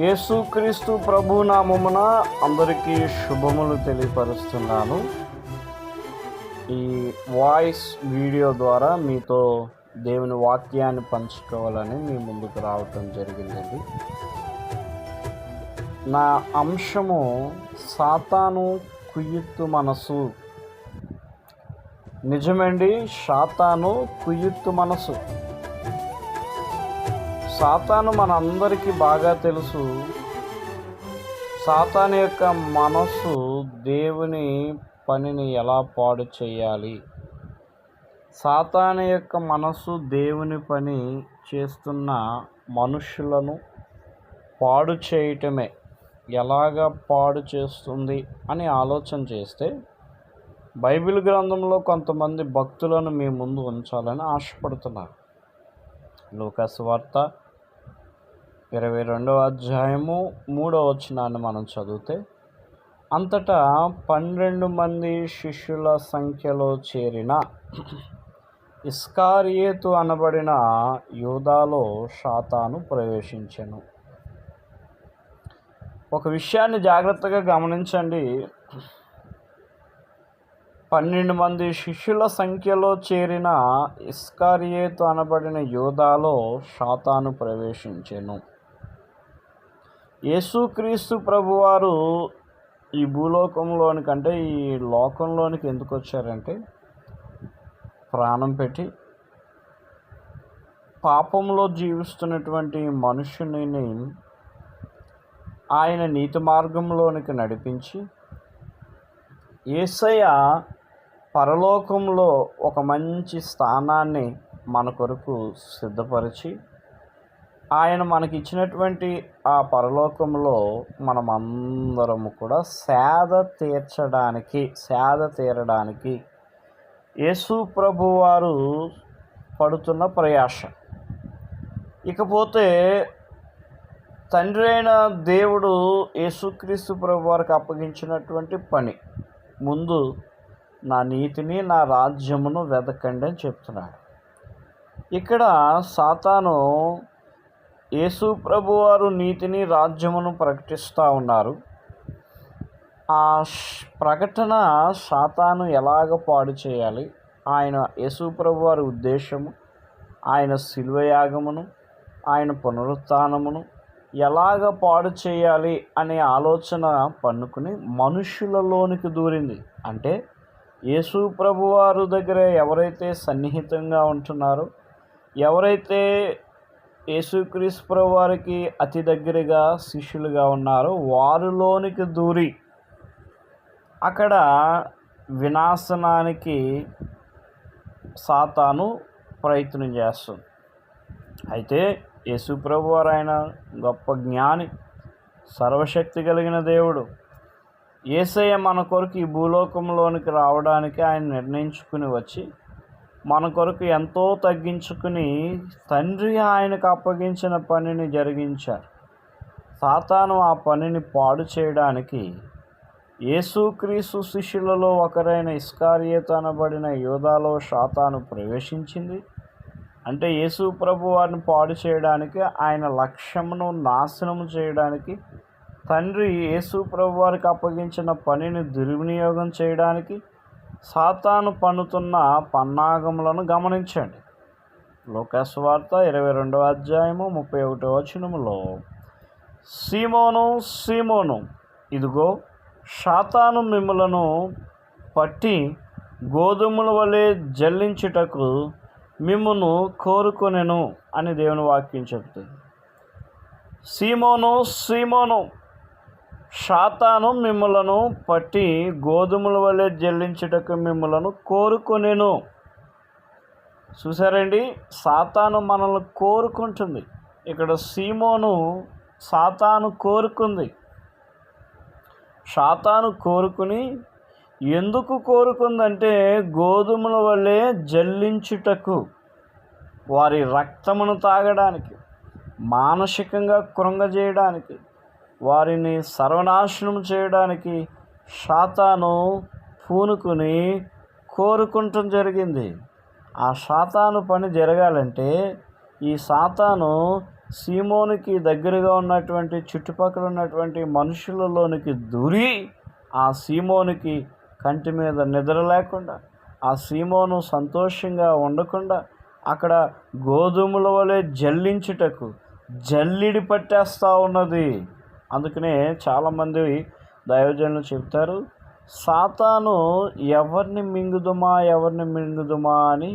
యేసుక్రీస్తు ప్రభు నామమున అందరికీ శుభములు తెలియపరుస్తున్నాను. ఈ వాయిస్ వీడియో ద్వారా మీతో దేవుని వాక్యాన్ని పంచుకోవాలని మీ ముందుకు రావటం జరిగిందండి. నా అంశము సాతాను కుయ్యుత్తు మనసు. నిజమండి సాతాను కుయ్యుత్తు మనసు. సాతాను మనందరికీ బాగా తెలుసు. సాతాను యొక్క మనస్సు దేవుని పనిని ఎలా పాడు చేయాలి? సాతాను యొక్క మనస్సు దేవుని పని చేస్తున్న మనుషులను పాడు చేయటమే. ఎలాగ పాడు చేస్తుంది అని ఆలోచన చేస్తే బైబిల్ గ్రంథంలో కొంతమంది భక్తులను మీ ముందు ఉంచాలని ఆశపడుతున్నారు. లూకాసు వార్త ఇరవై రెండవ అధ్యాయము మూడవ వచనాన్ని మనం చదివితే అంతటా పన్నెండు మంది శిష్యుల సంఖ్యలో చేరిన ఇస్కారియేతు అనబడిన యూదాలో శాతాను ప్రవేశించెను. ఒక విషయాన్ని జాగ్రత్తగా గమనించండి. పన్నెండు మంది శిష్యుల సంఖ్యలో చేరిన ఇస్కారియేతు అనబడిన యోధాలో శాతాను ప్రవేశించెను. యేసుక్రీస్తు ప్రభువారు ఈ భూలోకంలోనికి అంటే ఈ లోకంలోనికి ఎందుకు వచ్చారంటే ప్రాణం పెట్టి పాపంలో జీవిస్తున్నటువంటి మనుషుని ఆయన నీతి మార్గంలోనికి నడిపించి ఏసయ్య పరలోకంలో ఒక మంచి స్థానాన్ని మన కొరకు సిద్ధపరిచి ఆయన మనకి ఇచ్చినటువంటి ఆ పరలోకంలో మనమందరము కూడా సేద తీర్చడానికి సేద తీరడానికి యేసు ప్రభు వారు పడుతున్న ప్రయాస. ఇకపోతే తండ్రి అయిన దేవుడు యేసుక్రీస్తు ప్రభు వారికి అప్పగించినటువంటి పని. ముందు నా నీతిని నా రాజ్యమును వెతకండి అని చెప్తున్నాడు. ఇక్కడ సాతాను యేసు ప్రభు వారు నీతిని రాజ్యమును ప్రకటిస్తూ ఉన్నారు. ఆ ప్రకటన సాతాను ఎలాగ పాడు చేయాలి? ఆయన యేసు ప్రభు వారి ఉద్దేశము ఆయన శిల్వయాగమును ఆయన పునరుత్నమును ఎలాగ పాడు చేయాలి అనే ఆలోచన పన్నుకుని మనుషులలోనికి దూరింది. అంటే యేసు ప్రభు వారు దగ్గర ఎవరైతే సన్నిహితంగా ఉంటున్నారో ఎవరైతే యేసుక్రీస్తు వారికి అతి దగ్గరగా శిష్యులుగా ఉన్నారు. వారిలోనికి దూరి అక్కడ వినాశనానికి సాతాను ప్రయత్నం చేస్తుంది. అయితే యేసుప్రభు వారు ఆయన గొప్ప జ్ఞాని సర్వశక్తి కలిగిన దేవుడు. ఏసయ్య మన కొరకు ఈ భూలోకంలోనికి రావడానికి ఆయన నిర్ణయించుకుని వచ్చి మన కొరకు ఎంతో తగ్గించుకుని తండ్రి ఆయనకు అప్పగించిన పనిని జరిగించారు. సాతాను ఆ పనిని పాడు చేయడానికి యేసుక్రీసు శిష్యులలో ఒకరైన ఇస్కారియేత అనబడిన యోధాలో శాతాను ప్రవేశించింది. అంటే యేసు ప్రభు వారిని పాడు చేయడానికి ఆయన లక్ష్యమును నాశనం చేయడానికి తండ్రి యేసు ప్రభు వారికి అప్పగించిన పనిని దుర్వినియోగం చేయడానికి సాతాను పన్నుతున్న పన్నాగములను గమనించండి. లోకాసు వార్త ఇరవై రెండవ అధ్యాయము ముప్పై ఒకటో వచనములో సీమోను సీమోను ఇదిగో శాతాను మిమ్ములను పట్టి గోధుమల వలె జల్లించుటకు మిమ్మును కోరుకొనెను అని దేవుని వాక్యం చెప్తుంది సీమోను సీమోను శాతాను మిమ్మలను పట్టి గోధుమల వలె జల్లించుటకు మిమ్మలను కోరుకునేను. చూసారండి సాతాను మనల్ని కోరుకుంటుంది. ఇక్కడ సీమోను సాతాను కోరుకుంది. సాతాను కోరుకుని ఎందుకు కోరుకుందంటే గోధుమల వల్లే జల్లించుటకు వారి రక్తమును తాగడానికి మానసికంగా కృంగజేయడానికి వారిని సర్వనాశనం చేయడానికి సాతాను పూనుకుని కోరుకుంటం జరిగింది. ఆ సాతాను పని జరగాలంటే ఈ సాతాను సీమోనికి దగ్గరగా ఉన్నటువంటి చుట్టుపక్కల ఉన్నటువంటి మనుషులలోనికి దూరి ఆ సీమోనికి కంటి మీద నిద్ర లేకుండా ఆ సీమోను సంతోషంగా ఉండకుండా అక్కడ గోధుమల వలె జల్లించుటకు జల్లిడి పట్టేస్తూ ఉన్నది. అందుకనే చాలామంది దైవజనులు చెప్తారు సాతాను ఎవరిని మింగుదుమా ఎవరిని మింగుదుమా అని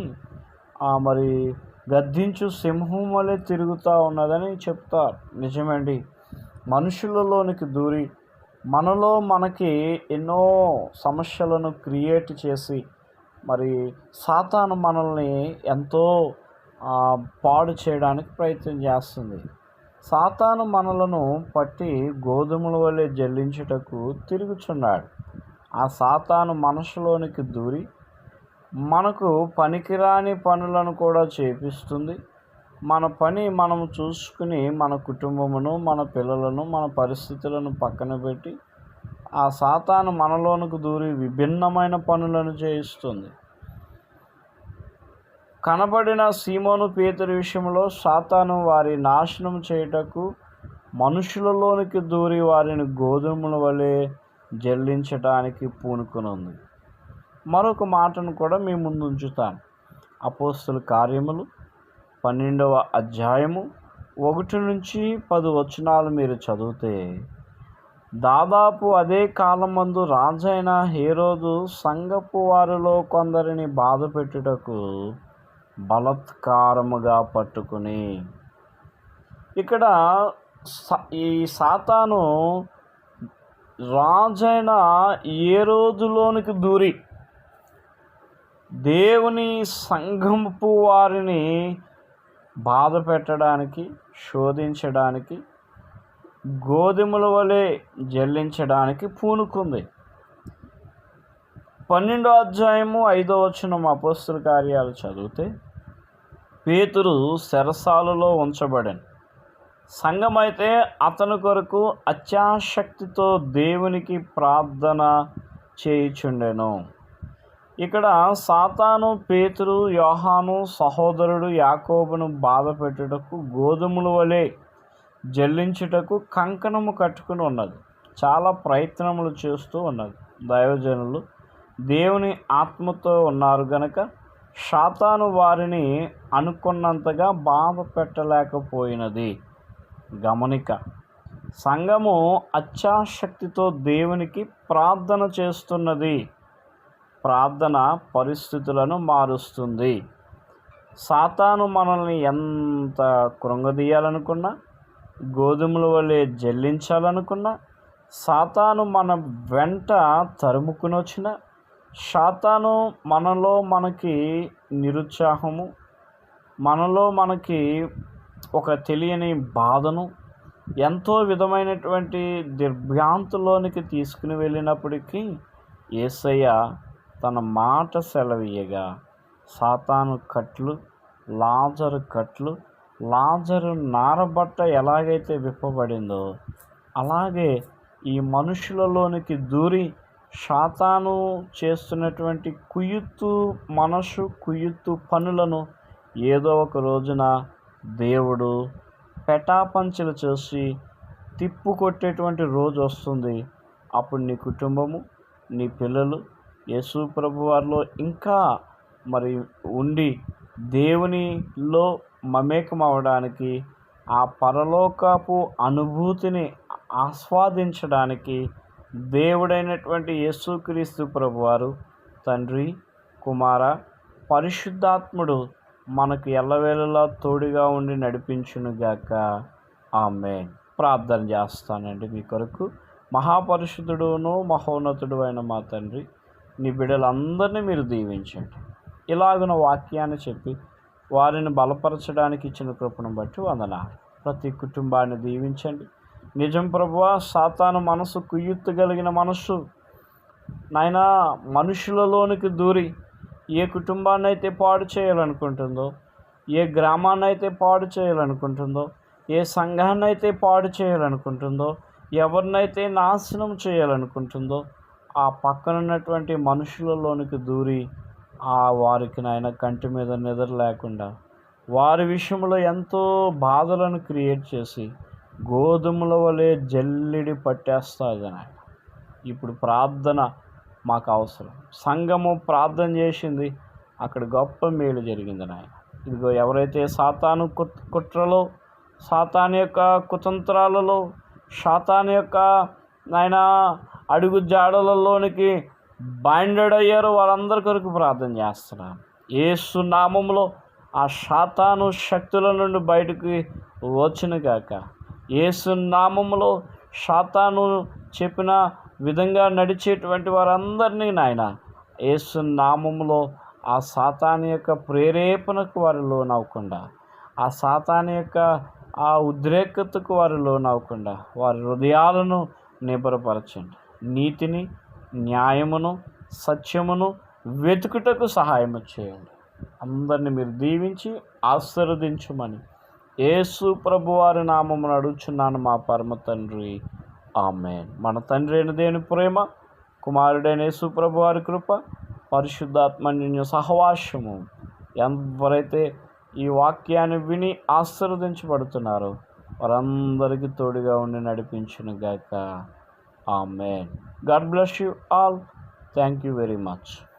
మరి గద్దించు సింహం వలె తిరుగుతూ ఉన్నదని చెప్తారు. నిజమండి. మనుషులలోనికి దూరి మనలో మనకి ఎన్నో సమస్యలను క్రియేట్ చేసి మరి సాతాను మనల్ని ఎంతో పాడు చేయడానికి ప్రయత్నం చేస్తుంది. సాతాను మనలను పట్టి గోధుమల వలె జల్లించుటకు తిరుగుచున్నాడు. ఆ సాతాను మనసులోనికి దూరి మనకు పనికిరాని పనులను కూడా చేపిస్తుంది. మన పని మనం చూసుకుని మన కుటుంబమును మన పిల్లలను మన పరిస్థితులను పక్కన పెట్టి ఆ సాతాను మనలోనికి దూరి విభిన్నమైన పనులను చేయిస్తుంది. కనబడిన సీమోను పేతురు విషయంలో సాతాను వారి నాశనం చేయుటకు మనుషులలోనికి దూరి వారిని గోధుమల వలె జల్లించడానికి పూనుకునుంది. మరొక మాటను కూడా మీ ముందు ఉంచుతాను అపోస్తుల కార్యములు పన్నెండవ అధ్యాయము ఒకటి నుంచి పది వచనాలు మీరు చదివితే దాదాపు అదే కాలం మందు రాజైన హేరోదు సంగపు వారిలో కొందరిని బాధ పెట్టుటకు బలత్కారముగా పట్టుకుని. ఇక్కడ స- ఈ సాతాను రాజైన ఏ రోజులోనికి దూరి దేవుని సంఘంపు వారిని బాధ పెట్టడానికి శోధించడానికి గోధుమల వలె జల్లించడానికి పూనుకుంది. పన్నెండో అధ్యాయము ఐదో వచనం అపోస్తుల కార్యాలు చదివితే పేతురు శరసాలలో ఉంచబడను. సంఘమైతే అతని కొరకు అత్యాశక్తితో దేవునికి ప్రార్థన చేయుచుండెను. ఇక్కడ సాతాను పేతురు యోహాను సహోదరుడు యాకోబును బాధ పెట్టుటకు గోధుమల వలె జల్లించుటకు కంకణము కట్టుకుని ఉన్నది. చాలా ప్రయత్నములు చేస్తూ ఉన్నది. దైవజనులు దేవుని ఆత్మతో ఉన్నారు గనక సాతాను వారిని అనుకున్నంతగా బాధ పెట్టలేకపోయినది. గమనిక సంఘము అత్యాశక్తితో దేవునికి ప్రార్థన చేస్తున్నది. ప్రార్థన పరిస్థితులను మారుస్తుంది. సాతాను మనల్ని ఎంత కృంగదీయాలనుకున్నా గోధుమల వలె జల్లించాలనుకున్నా సాతాను మన వెంట తరుముకుని శాతాను మనలో మనకి నిరుత్సాహము మనలో మనకి ఒక తెలియని బాధను ఎంతో విధమైనటువంటి దిర్భ్రాంతిలోనికి తీసుకుని వెళ్ళినప్పటికీ ఏసయ్య తన మాట సెలవీయగా సాతాను కట్లు లాజరు కట్లు లాజరు నారబట్ట ఎలాగైతే విప్పబడిందో అలాగే ఈ మనుషులలోనికి దూరి షాతాను చేస్తున్నటువంటి కుయుత్తు మనసు కుయుత్తు పనులను ఏదో ఒక రోజున దేవుడు పెటాపంచలు చేసి తిప్పు కొట్టేటువంటి రోజు వస్తుంది. అప్పుడు నీ కుటుంబము నీ పిల్లలు యేసు ప్రభు వారిలో ఇంకా మరి ఉండి దేవునిలో మమేకం అవడానికి ఆ పరలోకపు అనుభూతిని ఆస్వాదించడానికి దేవుడైనటువంటి యేసుక్రీస్తు ప్రభువారు తండ్రి కుమార పరిశుద్ధాత్ముడు మనకు ఎల్లవేళలా తోడుగా ఉండి నడిపించునుగాక. ఆమె ప్రార్థన చేస్తానండి మీ కొరకు. మహాపరిశుద్ధుడును మహోన్నతుడు అయిన మా తండ్రి నీ బిడ్డలందరినీ మీరు దీవించండి. ఇలాగున వాక్యాన్ని చెప్పి వారిని బలపరచడానికి ఇచ్చిన కృపను బట్టి వందనాలు. ప్రతి కుటుంబాన్ని దీవించండి. నిజం ప్రభువా సాతాను మనసు కుయ్యుత్తు కలిగిన మనస్సు. నాయనా మనుషులలోనికి దూరి ఏ కుటుంబాన్ని అయితే పాడు చేయాలనుకుంటుందో ఏ గ్రామాన్ని అయితే పాడు చేయాలనుకుంటుందో ఏ సంఘాన్ని అయితే పాడు చేయాలనుకుంటుందో ఎవరినైతే నాశనం చేయాలనుకుంటుందో ఆ పక్కనున్నటువంటి మనుషులలోనికి దూరి ఆ వారికి నాయన కంటి మీద నిద్ర లేకుండా వారి విషయంలో ఎంతో బాధలను క్రియేట్ చేసి గోధుమల వలె జల్లిడి పట్టేస్తుంది నాయన ఇప్పుడు ప్రార్థన మాకు అవసరం. సంఘము ప్రార్థన చేసింది అక్కడ గొప్ప మేలు జరిగింది నాయన. ఇదిగో ఎవరైతే సాతాను కుట్రలో సాతాను యొక్క కుతంత్రాలలో సాతాను యొక్క నాయన అడుగు జాడలలోనికి బైండెడ్ అయ్యారో వాళ్ళందరి కొరకు ప్రార్థన చేస్తున్నాను. ఏసు నామంలో ఆ శాతాను శక్తుల నుండి బయటకు వచ్చిన కాక ఏసు నామంలో శాతాను చెప్పిన విధంగా నడిచేటువంటి వారందరినీ నాయన ఏసు ఆ శాతాని యొక్క ప్రేరేపణకు వారు లోనవ్వకుండా ఆ శాతాని యొక్క ఆ ఉద్రేకతకు వారు లోనవ్వకుండా వారి హృదయాలను నిబరపరచండి నీతిని న్యాయమును సత్యమును వెతుకుటకు సహాయం చేయండి. అందరిని మీరు దీవించి ఆశీర్వదించమని యేసు ప్రభు వారి నామమును అడుగుచున్నాను మా పరమ తండ్రి. ఆమెన్. మన తండ్రి అయిన దేని ప్రేమ? కుమారుడైన యేసు ప్రభు వారి కృప పరిశుద్ధాత్మన్య సహవాసము. ఎవరైతే ఈ వాక్యాన్ని విని ఆశీర్వదించబడుతున్నారో వారందరికీ తోడుగా ఉండి నడిపించిన గాక. Amen. God bless you all. Thank you very much.